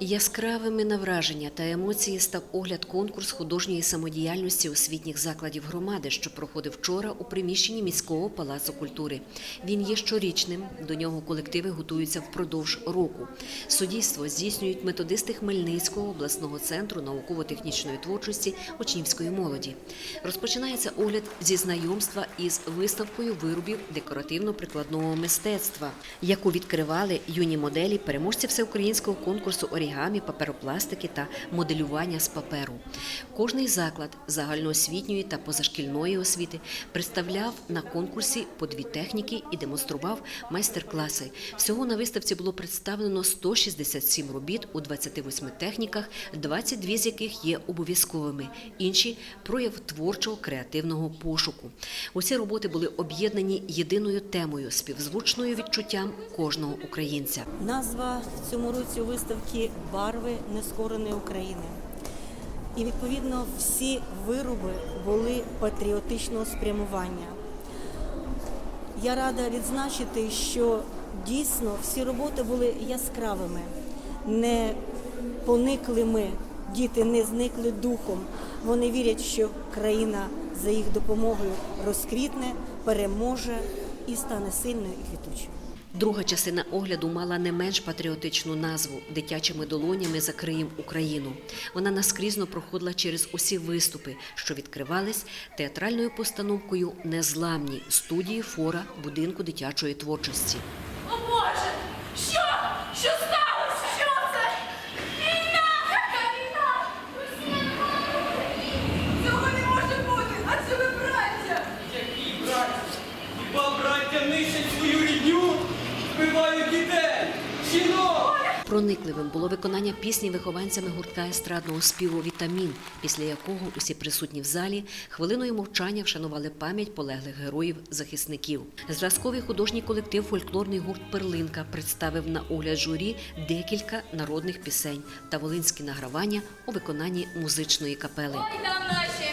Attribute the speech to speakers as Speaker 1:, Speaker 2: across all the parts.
Speaker 1: Яскравими на враження та емоції став огляд конкурс художньої самодіяльності освітніх закладів громади, що проходив вчора у приміщенні міського палацу культури. Він є щорічним. До нього колективи готуються впродовж року. Суддівство здійснюють методисти Хмельницького обласного центру науково-технічної творчості учнівської молоді. Розпочинається огляд зі знайомства із виставкою виробів декоративно-прикладного мистецтва, яку відкривали юні моделі переможці всеукраїнського конкурсу орігамі, паперопластики та моделювання з паперу. Кожний заклад загальноосвітньої та позашкільної освіти представляв на конкурсі по дві техніки і демонстрував майстер-класи. Всього на виставці було представлено 167 робіт у 28 техніках, 22 з яких є обов'язковими. Інші прояв творчого креативного пошуку. Усі роботи були об'єднані єдиною темою співзвучною відчуттям кожного українця.
Speaker 2: Назва цьому році виставки Барви нескореної України. І відповідно всі вироби були патріотичного спрямування. Я рада відзначити, що дійсно всі роботи були яскравими, не пониклими, діти не зникли духом. Вони вірять, що країна за їх допомогою розквітне, переможе і стане сильною і квітучою.
Speaker 1: Друга частина огляду мала не менш патріотичну назву дитячими долонями закриєм Україну. Вона наскрізно проходила через усі виступи, що відкривались театральною постановкою Незламні студії фора будинку дитячої творчості.
Speaker 3: О Боже! Що? Що сталося? Що це? Війна! Яка війна? Цього не може бути! А це ви браття!
Speaker 4: Які браття? Хіба браття нищать свою рідню? Вбивають дітей, жінок!
Speaker 1: Проникливим було виконання пісні вихованцями гуртка естрадного співу Вітамін, після якого усі присутні в залі хвилиною мовчання вшанували пам'ять полеглих героїв-захисників. Зразковий художній колектив фольклорний гурт Перлинка представив на огляд журі декілька народних пісень та волинські награвання у виконанні музичної капели.
Speaker 3: Ой, там наші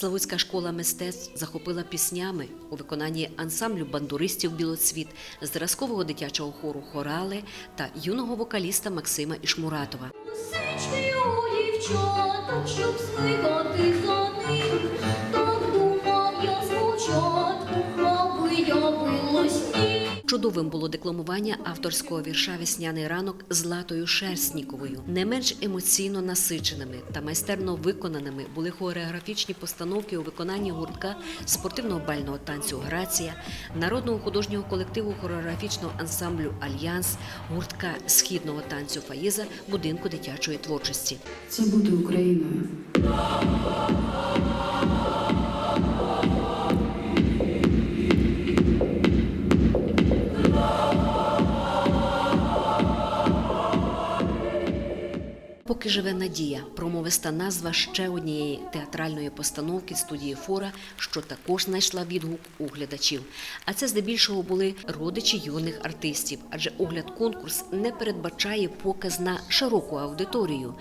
Speaker 1: Славутська школа мистецтв захопила піснями у виконанні ансамблю бандуристів Білоцвіт, зразкового дитячого хору Хорали та юного вокаліста Максима Ішмуратова.
Speaker 5: Сички у дівчаток, щоб смикати за
Speaker 1: Чудовим було декламування авторського вірша Весняний ранок Златою Шерстніковою. Не менш емоційно насиченими та майстерно виконаними були хореографічні постановки у виконанні гуртка спортивного бального танцю Грація, народного художнього колективу хореографічного ансамблю Альянс, гуртка східного танцю Фаїза будинку дитячої творчості.
Speaker 6: Це бути Україною.
Speaker 1: Поки живе надія, промовиста назва ще однієї театральної постановки студії Фора, що також знайшла відгук у глядачів. А це здебільшого були родичі юних артистів, адже огляд конкурс не передбачає показ на широку аудиторію,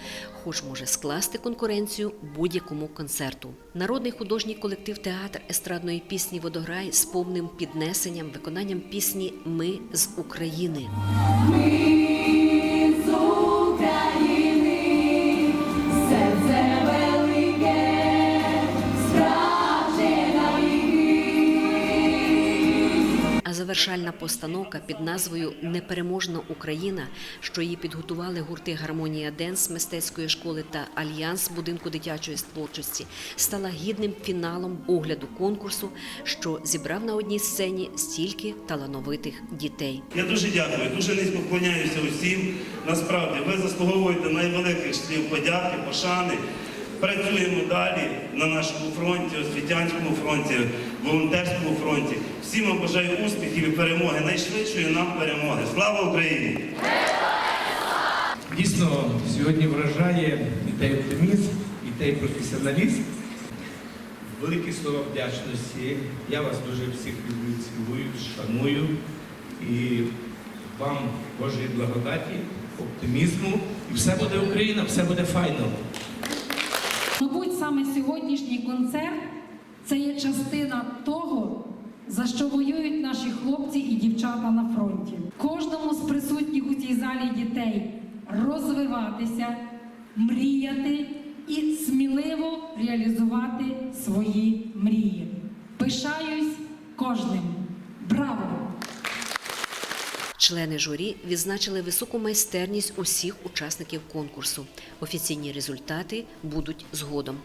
Speaker 1: хоч може скласти конкуренцію будь-якому концерту. Народний художній колектив театр естрадної пісні Водограй з повним піднесенням виконанням пісні Ми з України. Завершальна постановка під назвою Непереможна Україна, що її підготували гурти Гармонія Денс мистецької школи та Альянс будинку дитячої творчості, стала гідним фіналом огляду конкурсу, що зібрав на одній сцені стільки талановитих дітей.
Speaker 7: Я дуже дякую, дуже низько вклоняюся усім. Насправді, ви заслуговуєте найвеликих слів подяки, пошани. Працюємо далі на нашому фронті, освітянському фронті, волонтерському фронті. Всім вам бажаю успіхів і перемоги, найшвидшої нам перемоги. Слава Україні!
Speaker 8: Дійсно, сьогодні вражає і той оптимізм, і той професіоналізм. Великі слова вдячності. Я вас дуже всіх люблю, цілую, шаную. І вам Божої благодаті, оптимізму. І все буде Україна, все буде файно.
Speaker 9: Саме сьогоднішній концерт це є частина того, за що воюють наші хлопці і дівчата на фронті. Кожному з присутніх у цій залі дітей розвиватися, мріяти і сміливо реалізувати свої мрії. Пишаюсь кожним. Браво!
Speaker 1: Члени журі відзначили високу майстерність усіх учасників конкурсу. Офіційні результати будуть згодом.